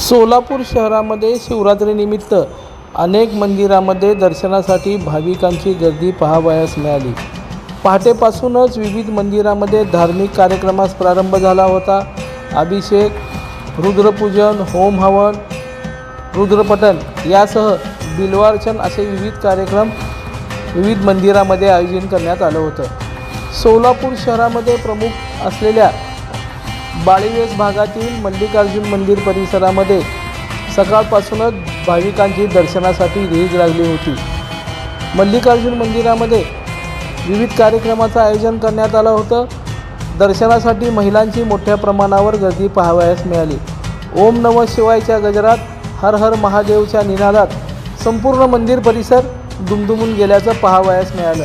सोलापूर शहरामध्ये शिवरात्रीनिमित्त अनेक मंदिरामध्ये दर्शनासाठी भाविकांची गर्दी पाहावयास मिळाली. पहाटेपासूनच विविध मंदिरामध्ये धार्मिक कार्यक्रमास प्रारंभ झाला होता. अभिषेक रुद्रपूजन होम हवन रुद्रपठण यासह बिल्वार्चन असे विविध कार्यक्रम विविध मंदिरामध्ये आयोजन करण्यात आलं होतं. सोलापूर शहरामध्ये प्रमुख असलेल्या बाळीवेस भागातील मल्लिकार्जुन मंदिर परिसरामध्ये सकाळपासूनच भाविकांची दर्शनासाठी रीघ लागली होती. मल्लिकार्जुन मंदिरामध्ये विविध कार्यक्रमाचं आयोजन करण्यात आलं होतं. दर्शनासाठी महिलांची मोठ्या प्रमाणावर गर्दी पाहावयास मिळाली. ओम नम शिवायच्या गजरात हर हर महादेवच्या निनादात संपूर्ण मंदिर परिसर दुमदुमून गेल्याचं पाहावयास मिळालं.